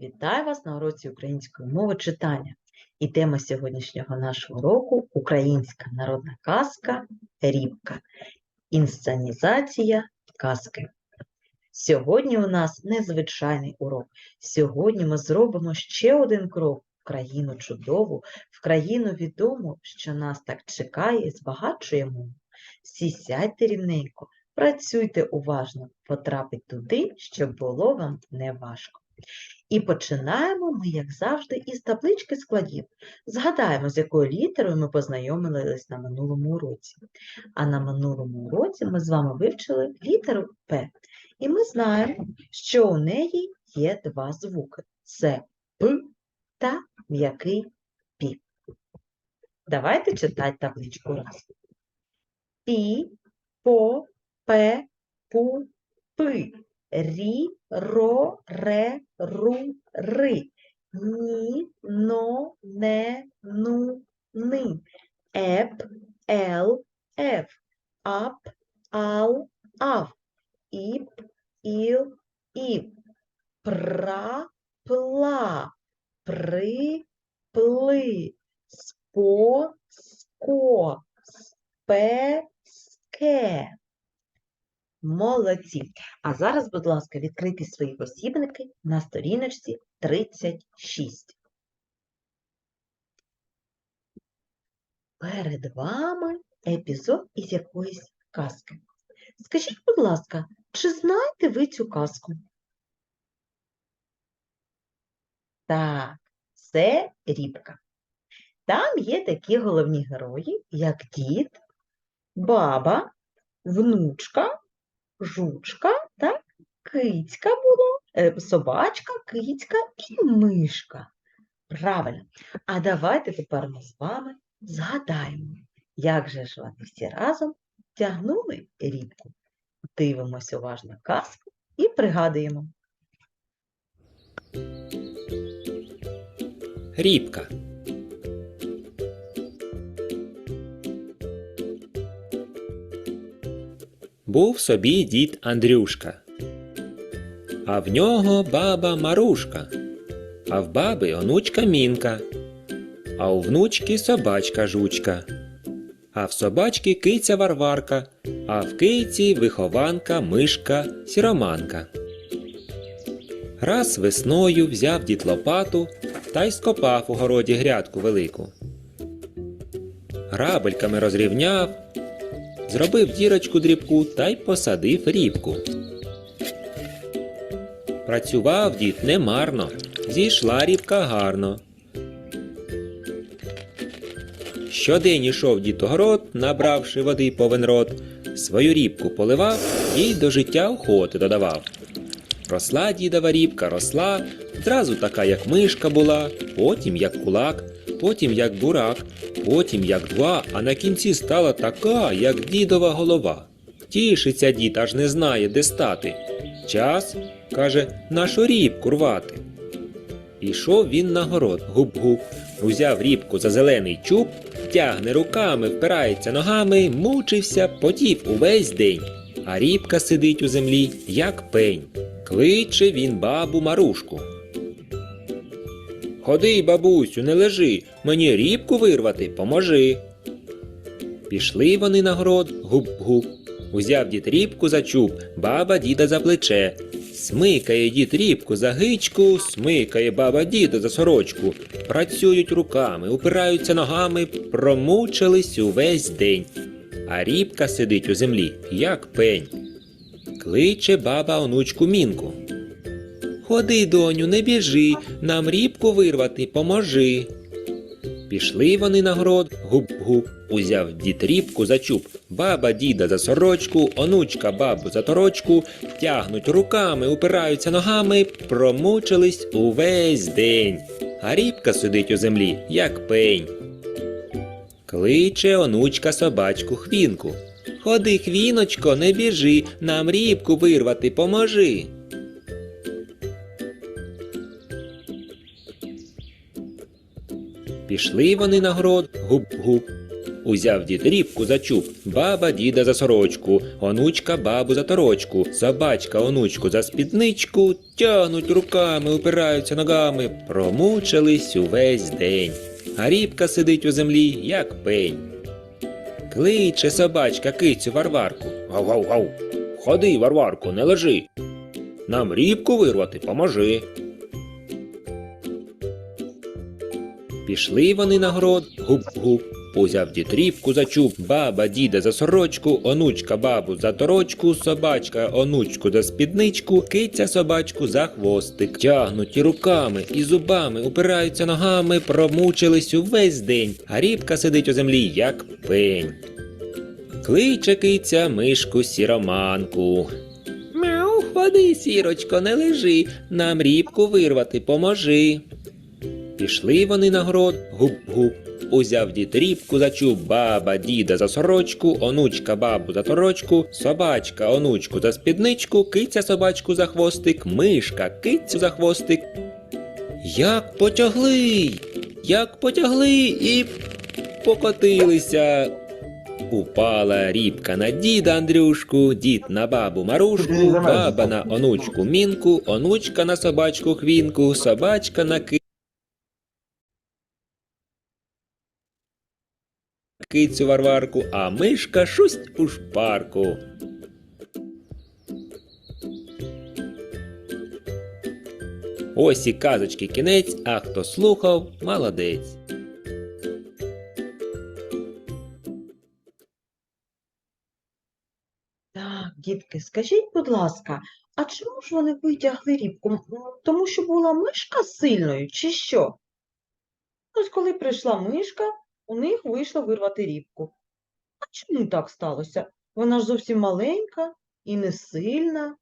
Вітаю вас на уроці української мови читання. І тема сьогоднішнього нашого уроку українська народна казка Рібка. Інсценізація казки. Сьогодні у нас незвичайний урок. Сьогодні ми зробимо ще один крок в країну чудову, в країну відому, що нас так чекає і збагачує мову. Всі рівненько, працюйте уважно, потрапить туди, щоб було вам не важко. І починаємо ми, як завжди, із таблички складів. Згадаємо, з якою літерою ми познайомились на минулому уроці. А на минулому уроці ми з вами вивчили літеру П. І ми знаємо, що у неї є два звуки: це П та м'який Пі. Давайте читати табличку раз. Пі, по, пе, пу, пи. Рі, ро, ре, ру, ри. Ні, но, не, ну, ни. Еп, ел, еф. Ап, ал, ав. Іп, іл, ів. Пра, пла. При, пли. Спо, ско. Спе, ске. Молодці. А зараз, будь ласка, відкрийте свої посібники на сторіночці 36. Перед вами епізод із якоїсь казки. Скажіть, будь ласка, чи знаєте ви цю казку? Так, це Рібка. Там є такі головні герої, як дід, баба, внучка жучка, так? Кицька було, е, собачка, кицька і мишка. Правильно. А давайте тепер ми з вами згадаємо, як же ж вони всі разом тягнули рібку. Дивимось уважно казку і пригадуємо. Рібка. Був собі дід Андрюшка, а в нього баба Марушка, а в баби онучка Мінка, а у внучки собачка жучка, а в собачки киця Варварка, а в киці вихованка мишка сіроманка. Раз весною взяв дід лопату та й скопав у городі грядку велику. Грабельками розрівняв, зробив дірочку дрібку та й посадив рібку. Працював дід немарно, зійшла рібка гарно. Щодень ішов дід у город, набравши води повен рот, свою рібку поливав і до життя охоти додавав. Росла дідова рібка, росла, зразу така, як мишка була, потім як кулак, потім як бурак, потім як два, а на кінці стала така, як дідова голова. Тішиться дід, аж не знає, де стати. Час, каже, нашу рібку рвати. Пішов він на город, гуп-гуп, узяв рібку за зелений чуб, тягне руками, впирається ногами, мучився, потів увесь день. А рібка сидить у землі, як пень. Кличе він бабу Марушку. Ходи, бабусю, не лежи, мені рібку вирвати, поможи. Пішли вони на город, гуп-гуп. Узяв дід рібку за чуб, баба діда за плече. Смикає дід рібку за гичку, смикає баба діда за сорочку. Працюють руками, упираються ногами, промучились увесь день. А рібка сидить у землі, як пень. Кличе баба онучку мінку. Ходи, доню, не біжи, нам рібку вирвати, поможи. Пішли вони на город, гуп-гуп, узяв дід рібку за чуб, баба діда за сорочку, онучка бабу за торочку, тягнуть руками, упираються ногами, промучились увесь день. А рібка сидить у землі, як пень. Кличе онучка собачку хвінку. Ходи, хвіночко, не біжи, нам рібку вирвати, поможи. Пішли вони на город, гуп-гуп. Узяв дід рібку за чуб, баба діда за сорочку, онучка бабу за торочку, собачка онучку за спідничку, тягнуть руками, упираються ногами, промучились увесь день. А рібка сидить у землі, як пень. Кличе собачка кицю Варварку. Гав-гав-гав. Ходи, Варварку, не лежи. Нам рібку вирвати поможи. Пішли вони на город, гуп-гуп. Узяв дід рібку за чуб, баба діда за сорочку, онучка бабу за торочку, собачка онучку за спідничку, киця собачку за хвостик. Тягнуть і руками, і зубами, упираються ногами, промучились увесь день, а рібка сидить у землі, як пень. Кличе киця мишку сіроманку. Мяу, ходи, сірочко, не лежи, нам рібку вирвати поможи. Пішли вони на город, гуп-гуп. Узяв дід рібку за чуб, баба діда за сорочку, онучка бабу за торочку, собачка онучку за спідничку, киця собачку за хвостик, мишка кицю за хвостик. Як потягли, як потягли і покотилися. Упала рібка на діда Андрюшку, дід на бабу Марушку, баба на онучку Мінку, онучка на собачку Хвінку, собачка на ки... кицю Варварку, а мишка шусть у шпарку. Ось і казочки кінець, а хто слухав, молодець. Так, дітки, скажіть, будь ласка, а чому ж вони витягли рібку? Тому що була мишка сильною, чи що? Ось коли прийшла мишка, у них вийшло вирвати рібку. А чому так сталося? Вона ж зовсім маленька і не сильна.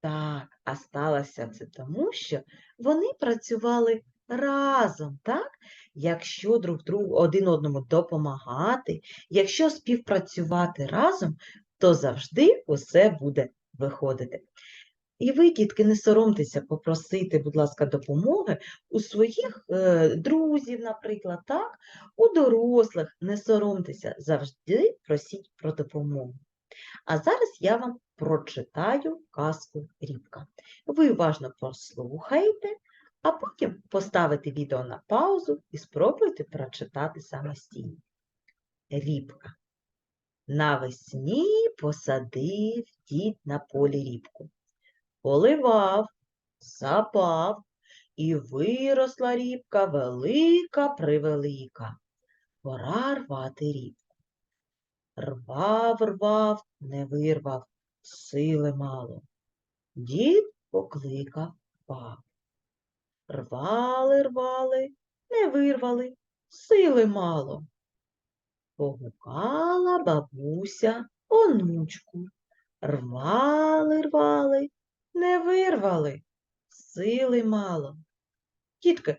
Так, а сталося це тому, що вони працювали разом, так? Якщо друг другу один одному допомагати, якщо співпрацювати разом, то завжди усе буде виходити. І ви, дітки, не соромтеся попросити, будь ласка, допомоги у своїх е, друзів, наприклад, так? У дорослих не соромтеся, завжди просіть про допомогу. А зараз я вам прочитаю казку Рібка. Ви уважно послухаєте, а потім поставите відео на паузу і спробуйте прочитати самостійно. Рібка. Навесні посадив дід на полі рібку. Поливав, сапав, і виросла рібка велика превелика. Пора рвати рібку. Рвав, рвав, не вирвав, сили мало. Дід покликав бабу. Рвали, рвали, не вирвали, сили мало. Погукала бабуся онучку. Рвали, рвали, не вирвали, сили мало. Дітки,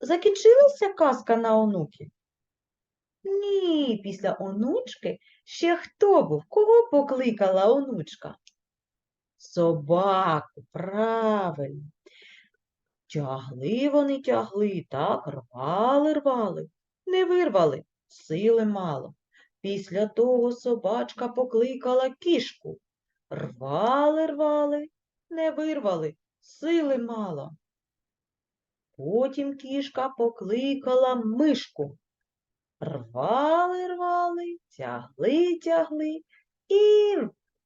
закінчилася казка на онуки? Ні, після онучки ще хто був? Кого покликала онучка? Собаку, правильно. Тягли вони тягли, так, рвали, рвали, не вирвали, сили мало. Після того собачка покликала кішку. Рвали, рвали, не вирвали, сили мало. Потім кішка покликала мишку. Рвали, рвали, тягли, тягли і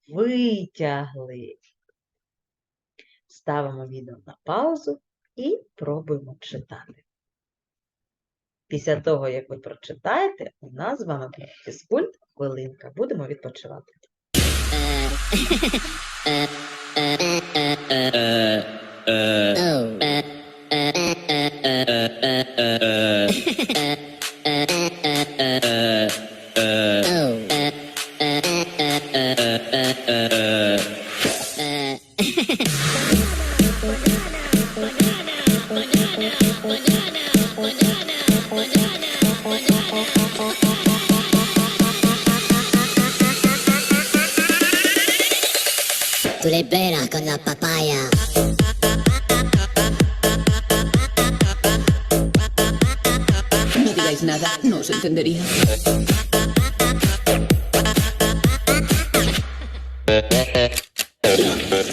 витягли. Ставимо відео на паузу і пробуємо читати. Після того, як ви прочитаєте, у нас з вами буде фізкульт, хвилинка. Будемо відпочивати. oh. con la papaya. No digáis dijeras nada, no se entendería.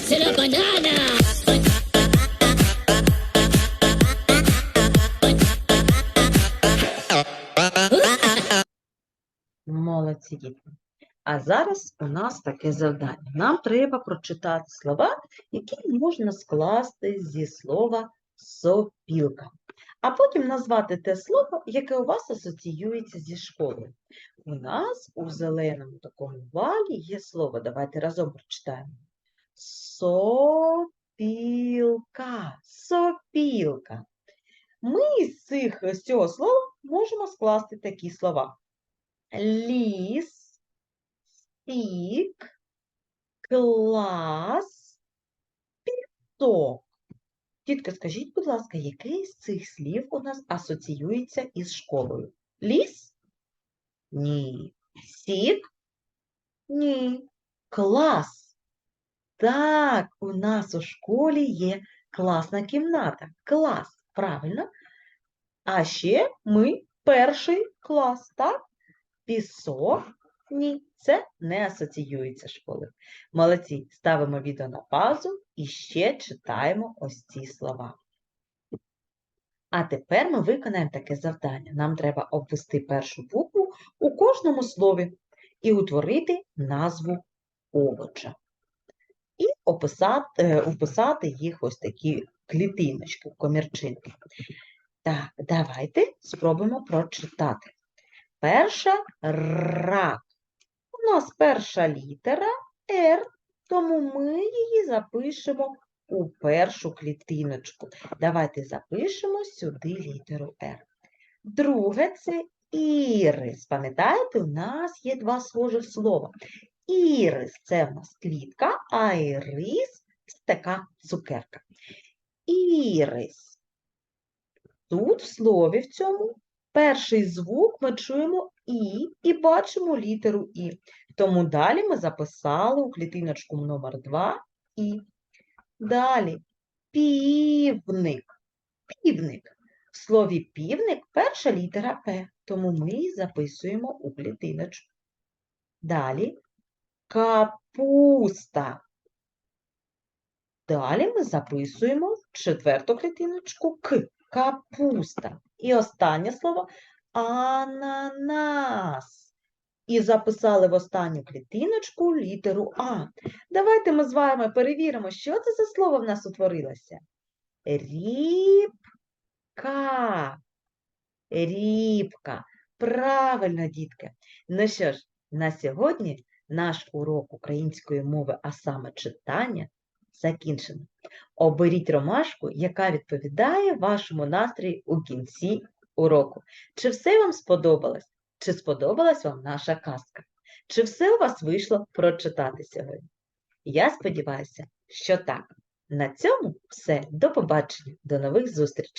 C'est la banane Молодці дітки. А зараз у нас таке завдання. Нам треба прочитати слова, які можна скласти зі слова сопілка. А потім назвати те слово, яке у вас асоціюється зі школою. У нас у зеленому такому валі є слово. Давайте разом прочитаємо. Сопілка. Сопілка. Ми з цих з цього слова можемо скласти такі слова ліс, стік, клас, пісок. Тітка, скажіть, будь ласка, який з цих слів у нас асоціюється із школою? Ліс? Ні. Сік? Ні. Клас. Так, у нас у школі є класна кімната. Клас, правильно? А ще ми перший клас, так? Пісок? Ні, це не асоціюється з школою. Молодці, ставимо відео на паузу і ще читаємо ось ці слова. А тепер ми виконаємо таке завдання. Нам треба обвести першу букву у кожному слові і утворити назву овоча. І описати, е, їх ось такі клітиночки, комірчинки. Так, давайте спробуємо прочитати. Перша рак. У нас перша літера Р, тому ми її запишемо у першу клітиночку. Давайте запишемо сюди літеру Р. Друге це ірис. Пам'ятаєте, у нас є два схожих слова. Ірис це в нас квітка, а ірис це така цукерка. Ірис. Тут в слові в цьому перший звук ми чуємо І і бачимо літеру І. Тому далі ми записали у клітиночку номер 2 І. Далі півник. Півник. В слові півник перша літера П, тому ми її записуємо у клітиночку. Далі капуста. Далі ми записуємо четверту клітиночку К. Капуста. І останнє слово ананас. І записали в останню клітиночку літеру А. Давайте ми з вами перевіримо, що це за слово в нас утворилося. Рібка. Рібка. Правильно, дітки. Ну що ж, на сьогодні наш урок української мови, а саме читання, закінчено. Оберіть ромашку, яка відповідає вашому настрою у кінці уроку. Чи все вам сподобалось? Чи сподобалась вам наша казка? Чи все у вас вийшло прочитати сьогодні? Я сподіваюся, що так. На цьому все. До побачення, до нових зустрічей!